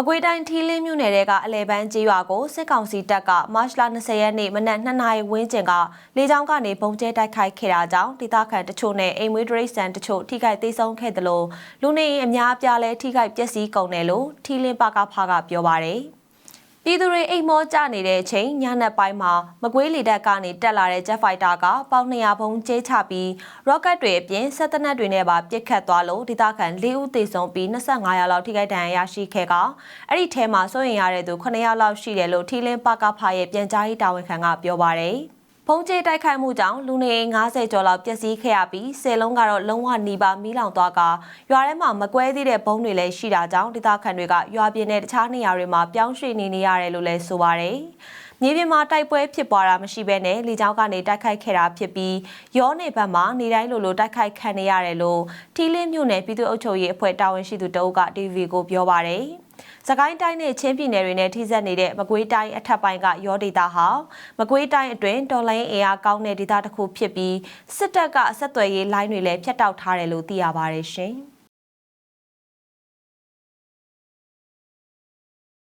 မကွေးတိုင်းထီးလင်းမြို့နယ်ကအလဲပန်းကျေးရွာကိုစစ်ကောင်စီတပ်ကမတ်လ20ရက်နေ့မနက်2နာရီဝန်းကျင်ကလေကြောင်းကနေပုံကျဲတိုက်ခိုက်ခဲ့တာကြောင့်ဒေသခံတချို့နဲ့အိမ်မွေးဒရိတ်ဆန်တချို့ထိခိုက်သေးဆုံးခဲ့တယ်လို့လူနေအိမ်အများအပြားလဲထိခိုက်ပျက်စီးကုန်တယ်လို့ထီးလင်းပကဖကပြောပါရယ် ပြည်သူတွေအိမ်မောကြနေတဲ့အချိန်ညနေပိုင်းမှာမကွေးလေတပ်ကနေတက်လာတဲ့ Jet Fighter ကပေါင်200ဘုံကျဲချပြီး rocket တွေအပြင်စက်တနက်တွေနဲ့ပါပစ်ခတ်သွားလို့ဒေသခံ၄ဦးသေဆုံးပြီး25ရာလောက်ထိခိုက်ဒဏ်ရာရရှိခဲ့ကအဲ့ဒီထဲမှာစိုးရင်ရတဲ့သူ9ယောက်လောက်ရှိတယ်လို့ထီလင်းပကဖရဲ့ပြန်ကြားရေးတာဝန်ခံကပြောပါရယ် ဖုံးကျဲတိုက်ခိုက်မှုကြောင့်လူနေအိမ်90ကျော်လောက်ပျက်စီးခဲ့ရပြီးဆယ်လုံးကတော့လုံးဝနှီးပါမီးလောင်သွားကရွာထဲမှာမကွဲသေးတဲ့ဘုံတွေလည်းရှိတာကြောင့်ဒေသခံတွေကရွာပြင်နဲ့တခြားနေရာတွေမှာပြောင်းရွှေ့နေနေရတယ်လို့လည်းဆိုပါရယ်မြေပြင်မှာတိုက်ပွဲဖြစ်ပွားတာမရှိဘဲနဲ့လေကြောင်းကနေတိုက်ခိုက်ခဲ့တာဖြစ်ပြီးရောနေဘက်မှာနေတိုင်းလိုလိုတိုက်ခိုက်ခံနေရတယ်လို့ထီလင်းမြို့နယ်ပြည်သူ့အုပ်ချုပ်ရေးအဖွဲ့တာဝန်ရှိသူတအုပ်က TV ကိုပြောပါရယ် စကိုင်းတိုင်းနဲ့ချင်းပြည်နယ်တွေနဲ့ထိစပ်နေတဲ့မကွေးတိုင်းအထက်ပိုင်းကရောဒေတာဟာမကွေးတိုင်းအတွင်းတော်လိုင်းအင်အားကောင်းတဲ့ဒေတာတစ်ခုဖြစ်ပြီးစစ်တပ်ကအဆက်အသွယ်ရေးလိုင်းတွေလည်းဖြတ်တောက်ထားတယ်လို့သိရပါတယ်ရှင်။